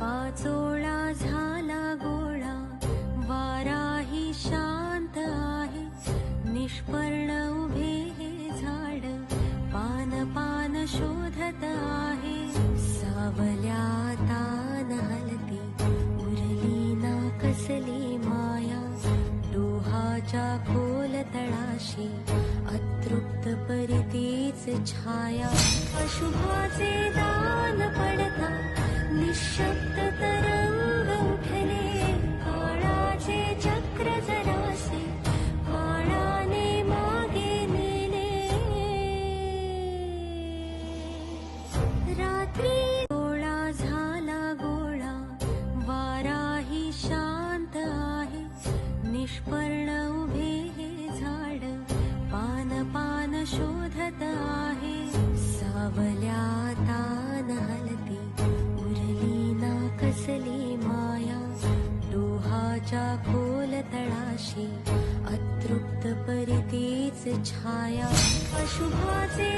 पाचोळा झाला गोळा वाराही शांत आहे. निष्पर्ण उभे हे झाड पान पान शोधत आहे. सावल्या तान हलती उरली ना कसली माया. डोहाच्या खोल तळाशी अतृप्त परितीच छाया अशुभाचे दान पडता निशब्द तरंग उठले चक्र मागे नेले। रात्री गोळा झाला गोळा वाराही शांत आहे निष्पर्ण असली माया. डोहाच्या खोल तळाशी अतृप्त परितीच छाया. अशुभाचे